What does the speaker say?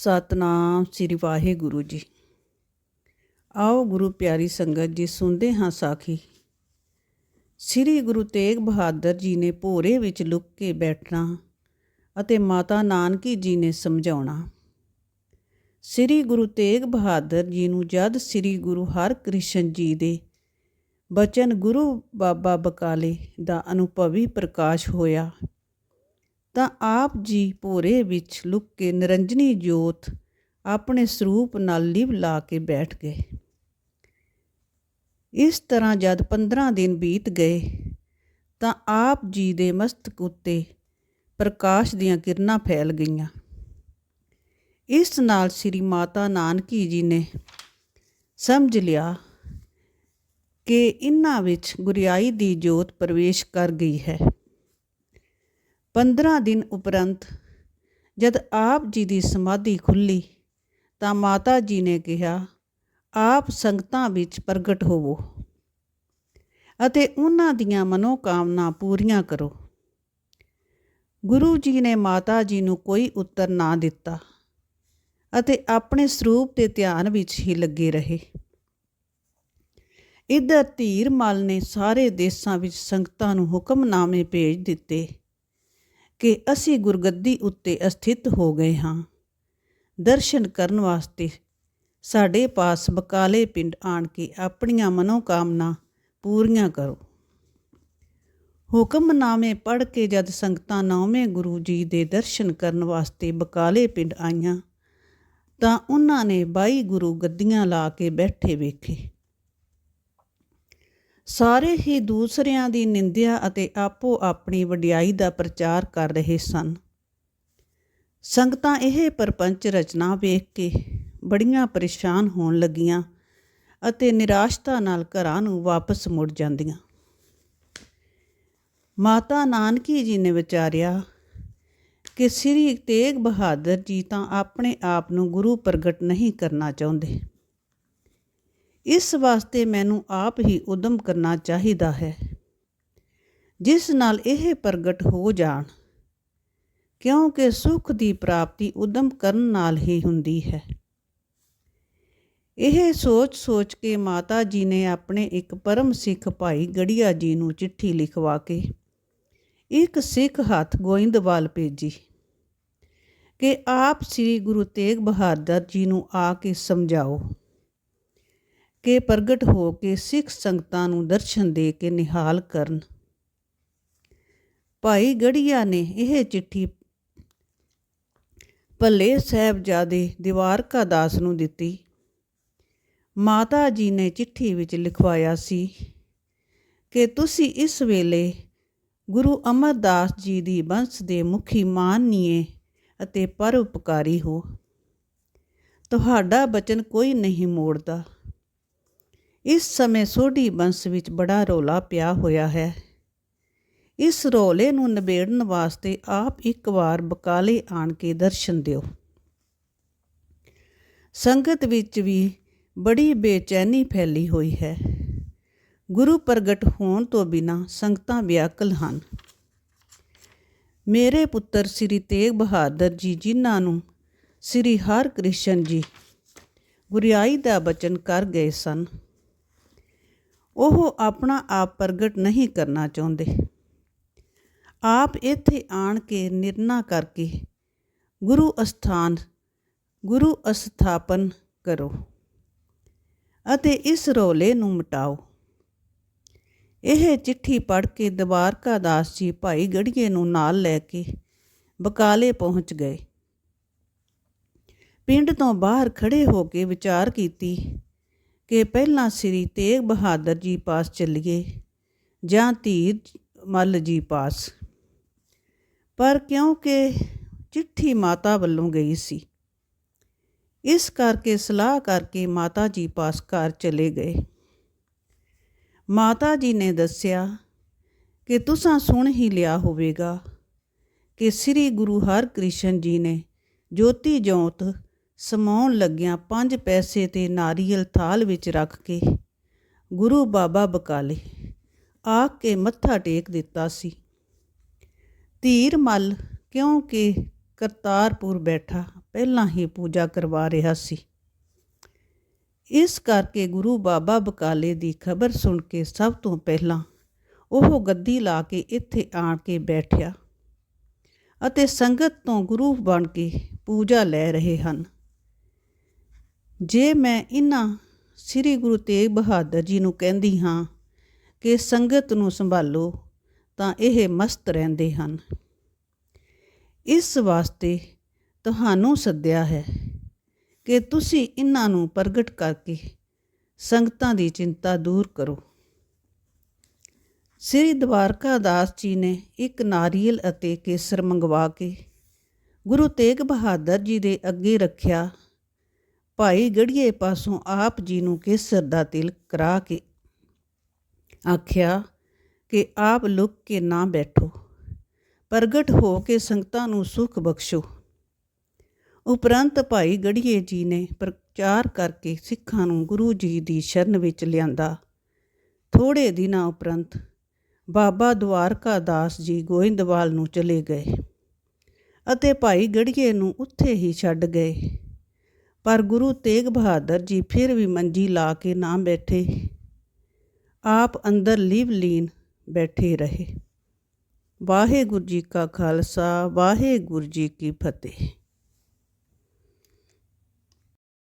ਸਤਨਾਮ ਸ੍ਰੀ ਵਾਹਿਗੁਰੂ ਜੀ। ਆਓ ਗੁਰੂ ਪਿਆਰੀ ਸੰਗਤ ਜੀ, ਸੁਣਦੇ ਹਾਂ ਸਾਖੀ। ਸ੍ਰੀ ਗੁਰੂ ਤੇਗ ਬਹਾਦਰ ਜੀ ਨੇ ਭੋਰੇ ਵਿੱਚ ਲੁੱਕ ਕੇ ਬੈਠਣਾ ਅਤੇ ਮਾਤਾ ਨਾਨਕੀ ਜੀ ਨੇ ਸਮਝਾਉਣਾ। ਸ੍ਰੀ ਗੁਰੂ ਤੇਗ ਬਹਾਦਰ ਜੀ ਨੂੰ ਜਦ ਸ੍ਰੀ ਗੁਰੂ ਹਰਕ੍ਰਿਸ਼ਨ ਜੀ ਦੇ ਬਚਨ ਗੁਰੂ ਬਾਬਾ ਬਕਾਲੇ ਦਾ ਅਨੁਭਵੀ ਪ੍ਰਕਾਸ਼ ਹੋਇਆ ਤਾਂ ਆਪ ਜੀ ਭੋਰੇ ਵਿੱਚ ਲੁੱਕ ਕੇ ਨਿਰੰਜਨੀ ਜੋਤ ਆਪਣੇ ਸਰੂਪ ਨਾਲ ਲਿਵ ਲਾ ਕੇ ਬੈਠ ਗਏ। ਇਸ ਤਰ੍ਹਾਂ ਜਦ 15 ਦਿਨ ਬੀਤ ਗਏ, ਤਾਂ ਆਪ ਜੀ ਦੇ ਮਸਤਕ ਉੱਤੇ ਪ੍ਰਕਾਸ਼ ਦੀਆਂ ਕਿਰਨਾਂ ਫੈਲ ਗਈਆਂ। ਇਸ ਨਾਲ ਸ੍ਰੀ ਮਾਤਾ ਨਾਨਕੀ ਜੀ ਨੇ ਸਮਝ ਲਿਆ ਕਿ ਇਨ੍ਹਾਂ ਵਿੱਚ ਗੁਰਿਆਈ ਦੀ ਜੋਤ ਪ੍ਰਵੇਸ਼ ਕਰ ਗਈ ਹੈ। 15 ਦਿਨ ਉਪਰੰਤ ਜਦ ਆਪ ਜੀ ਦੀ ਸਮਾਧੀ ਖੁੱਲੀ ਤਾਂ ਮਾਤਾ ਜੀ ਨੇ ਕਿਹਾ, ਆਪ ਸੰਗਤਾਂ ਵਿੱਚ ਪ੍ਰਗਟ ਹੋਵੋ ਅਤੇ ਉਹਨਾਂ ਦੀਆਂ ਮਨੋਕਾਮਨਾ ਪੂਰੀਆਂ ਕਰੋ। ਗੁਰੂ ਜੀ ਨੇ ਮਾਤਾ ਜੀ ਨੂੰ ਕੋਈ ਉੱਤਰ ਨਾ ਦਿੱਤਾ ਅਤੇ ਆਪਣੇ ਸਰੂਪ ਦੇ ਧਿਆਨ ਵਿੱਚ ਹੀ ਲੱਗੇ ਰਹੇ। ਇਧਰ ਧੀਰ ਮਲ ਨੇ ਸਾਰੇ ਦੇਸ਼ਾਂ ਵਿੱਚ ਸੰਗਤਾਂ ਨੂੰ ਹੁਕਮਨਾਮੇ ਭੇਜ ਦਿੱਤੇ। ਕਿ ਅਸੀਂ ਗੁਰਗੱਦੀ ਉੱਤੇ ਅਸਥਿਤ ਹੋ ਗਏ ਹਾਂ। ਦਰਸ਼ਨ ਕਰਨ ਵਾਸਤੇ ਸਾਡੇ ਪਾਸ ਬਕਾਲੇ ਪਿੰਡ ਆਣ ਕੇ ਆਪਣੀਆਂ ਮਨੋਕਾਮਨਾ ਪੂਰੀਆਂ ਕਰੋ। ਹੁਕਮਨਾਮੇ ਪੜ੍ਹ ਕੇ ਜਦ ਸੰਗਤਾਂ ਨੌਵੇਂ ਗੁਰੂ ਜੀ ਦੇ ਦਰਸ਼ਨ ਕਰਨ ਵਾਸਤੇ ਬਕਾਲੇ ਪਿੰਡ ਆਈਆਂ, ਤਾਂ ਉਹਨਾਂ ਨੇ 22 ਗੁਰੂ ਗੱਦੀਆਂ ਲਾ ਕੇ ਬੈਠੇ ਵੇਖੇ। ਸਾਰੇ ਹੀ ਦੂਸਰਿਆਂ ਦੀ ਨਿੰਦਿਆ ਅਤੇ ਆਪੋ ਆਪਣੀ ਵਡਿਆਈ ਦਾ ਪ੍ਰਚਾਰ ਕਰ ਰਹੇ ਸਨ। ਸੰਗਤਾਂ ਇਹ ਪਰਪੰਚ ਰਚਨਾ ਵੇਖ ਕੇ ਬੜੀਆਂ ਪਰੇਸ਼ਾਨ ਹੋਣ ਲੱਗੀਆਂ ਅਤੇ ਨਿਰਾਸ਼ਤਾ ਨਾਲ ਘਰਾਂ ਨੂੰ ਵਾਪਸ ਮੁੜ ਜਾਂਦੀਆਂ। ਮਾਤਾ ਨਾਨਕੀ ਜੀ ਨੇ ਵਿਚਾਰਿਆ ਕਿ ਸ੍ਰੀ ਤੇਗ ਬਹਾਦਰ ਜੀ ਤਾਂ ਆਪਣੇ ਆਪ ਨੂੰ ਗੁਰੂ ਪ੍ਰਗਟ ਨਹੀਂ ਕਰਨਾ ਚਾਹੁੰਦੇ। ਇਸ ਵਾਸਤੇ ਮੈਨੂੰ ਆਪ ਹੀ ਉਦਮ ਕਰਨਾ ਚਾਹੀਦਾ ਹੈ। ਜਿਸ ਨਾਲ ਇਹ ਪ੍ਰਗਟ ਹੋ ਜਾਣ, ਕਿਉਂਕਿ ਸੁਖ ਦੀ ਪ੍ਰਾਪਤੀ ਉਦਮ ਕਰਨ ਨਾਲ ਹੀ ਹੁੰਦੀ ਹੈ। ਇਹ ਸੋਚ-ਸੋਚ ਕੇ ਮਾਤਾ ਜੀ ਨੇ ਆਪਣੇ ਇੱਕ ਪਰਮ ਸਿੱਖ ਭਾਈ ਗੜੀਆ ਜੀ ਨੂੰ ਚਿੱਠੀ ਲਿਖਵਾ ਕੇ ਇੱਕ ਸਿੱਖ ਹੱਥ ਗੋਇੰਦਵਾਲ ਭੇਜੀ ਕਿ ਆਪ ਸ੍ਰੀ ਗੁਰੂ ਤੇਗ ਬਹਾਦਰ ਜੀ ਨੂੰ ਆ ਕੇ ਸਮਝਾਓ। ਕਿ ਪ੍ਰਗਟ ਹੋ ਕੇ ਸਿੱਖ ਸੰਗਤਾਂ ਨੂੰ ਦਰਸ਼ਨ ਦੇ ਕੇ ਨਿਹਾਲ ਕਰਨ। ਭਾਈ ਗੜੀਆ ਨੇ ਇਹ ਚਿੱਠੀ ਭੱਲੇ ਸਾਹਿਬਜ਼ਾਦੇ ਦੀਵਾਰਕਾ ਦਾਸ ਨੂੰ ਦਿੱਤੀ। ਮਾਤਾ ਜੀ ਨੇ ਚਿੱਠੀ ਵਿੱਚ ਲਿਖਵਾਇਆ ਸੀ ਕਿ ਤੁਸੀਂ ਇਸ ਵੇਲੇ ਗੁਰੂ ਅਮਰਦਾਸ ਜੀ ਦੀ ਬੰਸ ਦੇ ਮੁਖੀ ਮਾਨਨੀਏ ਅਤੇ ਪਰਉਪਕਾਰੀ ਹੋ। ਤੁਹਾਡਾ ਬਚਨ ਕੋਈ ਨਹੀਂ ਮੋੜਦਾ। ਇਸ ਸਮੇਂ ਸੋਢੀ ਬੰਸ ਵਿੱਚ ਬੜਾ ਰੋਲਾ ਪਿਆ ਹੋਇਆ ਹੈ। ਇਸ ਰੋਲੇ ਨੂੰ ਨਿਬੇੜਨ ਵਾਸਤੇ ਆਪ ਇੱਕ ਵਾਰ ਬਕਾਲੇ ਆਣ ਕੇ ਦਰਸ਼ਨ ਦਿਓ। ਸੰਗਤ ਵਿੱਚ ਵੀ ਬੜੀ ਬੇਚੈਨੀ ਫੈਲੀ ਹੋਈ ਹੈ। ਗੁਰੂ ਪ੍ਰਗਟ ਹੋਣ ਤੋਂ ਬਿਨਾ ਸੰਗਤਾਂ ਵਿਆਕਲ ਹਨ। ਮੇਰੇ ਪੁੱਤਰ ਸ੍ਰੀ ਤੇਗ ਬਹਾਦਰ ਜੀ, ਜਿਨ੍ਹਾਂ ਨੂੰ ਸ੍ਰੀ ਹਰਕ੍ਰਿਸ਼ਨ ਜੀ ਗੁਰਿਆਈ ਦਾ ਬਚਨ ਕਰ ਗਏ ਸਨ ਉਹ ਆਪਣਾ ਆਪ ਪ੍ਰਗਟ ਨਹੀਂ ਕਰਨਾ ਚਾਹੁੰਦੇ। ਆਪ ਇੱਥੇ ਆਣ ਕੇ ਨਿਰਣਾ ਕਰਕੇ ਗੁਰੂ ਅਸਥਾਨ, ਗੁਰੂ ਅਸਥਾਪਨ ਕਰੋ ਅਤੇ ਇਸ ਰੋਲੇ ਨੂੰ ਮਿਟਾਓ। ਇਹ ਚਿੱਠੀ ਪੜ੍ਹ ਕੇ ਦਵਾਰਕਾ ਦਾਸ ਜੀ ਭਾਈ ਗੜੀਏ ਨੂੰ ਨਾਲ ਲੈ ਕੇ ਬਕਾਲੇ ਪਹੁੰਚ ਗਏ। ਪਿੰਡ ਤੋਂ ਬਾਹਰ ਖੜੇ ਹੋ ਕੇ ਵਿਚਾਰ ਕੀਤੀ ਕਿ ਪਹਿਲਾਂ ਸ੍ਰੀ ਤੇਗ ਬਹਾਦਰ ਜੀ ਪਾਸ ਚੱਲੀਏ ਜਾਂ ਧੀਰ ਮੱਲ ਜੀ ਪਾਸ। ਪਰ ਕਿਉਂਕਿ ਚਿੱਠੀ ਮਾਤਾ ਵੱਲੋਂ ਗਈ ਸੀ, ਇਸ ਕਰਕੇ ਸਲਾਹ ਕਰਕੇ ਮਾਤਾ ਜੀ ਪਾਸ ਘਰ ਚਲੇ ਗਏ। ਮਾਤਾ ਜੀ ਨੇ ਦੱਸਿਆ ਕਿ ਤੁਸੀਂ ਸੁਣ ਹੀ ਲਿਆ ਹੋਵੇਗਾ ਕਿ ਸ੍ਰੀ ਗੁਰੂ ਹਰਕ੍ਰਿਸ਼ਨ ਜੀ ਨੇ ਜੋਤੀ ਜੋਤ ਸਮਾਉਣ ਲੱਗਿਆਂ ਪੰਜ ਪੈਸੇ ਤੇ ਨਾਰੀਅਲ ਥਾਲ ਵਿੱਚ ਰੱਖ ਕੇ ਗੁਰੂ ਬਾਬਾ ਬਕਾਲੇ ਆ ਕੇ ਮੱਥਾ ਟੇਕ ਦਿੱਤਾ ਸੀ। ਧੀਰ ਮਲ ਕਿਉਂਕਿ ਕਰਤਾਰਪੁਰ ਬੈਠਾ, ਪਹਿਲਾਂ ਹੀ ਪੂਜਾ ਕਰਵਾ ਰਿਹਾ ਸੀ। ਇਸ ਕਰਕੇ ਗੁਰੂ ਬਾਬਾ ਬਕਾਲੇ ਦੀ ਖਬਰ ਸੁਣ ਕੇ ਸਭ ਤੋਂ ਪਹਿਲਾਂ ਉਹ ਗੱਦੀ ਲਾ ਕੇ ਇੱਥੇ ਆਣ ਕੇ ਬੈਠਿਆ ਅਤੇ ਸੰਗਤ ਤੋਂ ਗੁਰੂ ਬਣ ਕੇ ਪੂਜਾ ਲੈ ਰਹੇ ਹਨ। ਜੇ ਮੈਂ ਇਹਨਾਂ ਸ੍ਰੀ ਗੁਰੂ ਤੇਗ ਬਹਾਦਰ ਜੀ ਨੂੰ ਕਹਿੰਦੀ ਹਾਂ ਕਿ ਸੰਗਤ ਨੂੰ ਸੰਭਾਲੋ, ਤਾਂ ਇਹ ਮਸਤ ਰਹਿੰਦੇ ਹਨ। ਇਸ ਵਾਸਤੇ ਤੁਹਾਨੂੰ ਸੱਦਿਆ ਹੈ ਕਿ ਤੁਸੀਂ ਇਹਨਾਂ ਨੂੰ ਪ੍ਰਗਟ ਕਰਕੇ ਸੰਗਤਾਂ ਦੀ ਚਿੰਤਾ ਦੂਰ ਕਰੋ। ਸ੍ਰੀ ਦਵਾਰਕਾ ਦਾਸ ਜੀ ਨੇ ਇੱਕ ਨਾਰੀਅਲ ਅਤੇ ਕੇਸਰ ਮੰਗਵਾ ਕੇ ਗੁਰੂ ਤੇਗ ਬਹਾਦਰ ਜੀ ਦੇ ਅੱਗੇ ਰੱਖਿਆ ਭਾਈ ਗੜੀਏ ਪਾਸੋਂ ਆਪ ਜੀ ਨੂੰ ਕੇਸਰ ਦਾ ਤਿਲਕ ਕਰਾ ਕੇ ਆਖਿਆ ਕਿ ਆਪ ਲੁਕ ਕੇ ਨਾ ਬੈਠੋ, ਪ੍ਰਗਟ ਹੋ ਕੇ ਸੰਗਤਾਂ ਨੂੰ ਸੁਖ ਬਖਸ਼ੋ। ਉਪਰੰਤ ਭਾਈ ਗੜੀਏ ਜੀ ਨੇ ਪ੍ਰਚਾਰ ਕਰਕੇ ਸਿੱਖਾਂ ਨੂੰ ਗੁਰੂ ਜੀ ਦੀ ਸ਼ਰਨ ਵਿੱਚ ਲਿਆਂਦਾ। ਥੋੜੇ ਦਿਨਾਂ ਉਪਰੰਤ ਬਾਬਾ ਦਵਾਰਕਾ ਦਾਸ ਜੀ ਗੋਇੰਦਵਾਲ ਨੂੰ ਚਲੇ ਗਏ ਅਤੇ ਭਾਈ ਗੜੀਏ ਨੂੰ ਉੱਥੇ ਹੀ ਛੱਡ ਗਏ। ਪਰ ਗੁਰੂ ਤੇਗ ਬਹਾਦਰ ਜੀ ਫਿਰ ਵੀ ਮੰਜੀ ਲਾ ਕੇ ਨਾ ਬੈਠੇ। ਆਪ ਅੰਦਰ ਲੀਵ ਲੀਨ ਬੈਠੇ ਰਹੇ। ਵਾਹਿਗੁਰੂ ਜੀ ਕਾ ਖਾਲਸਾ, ਵਾਹਿਗੁਰੂ ਜੀ ਕੀ ਫਤਿਹ।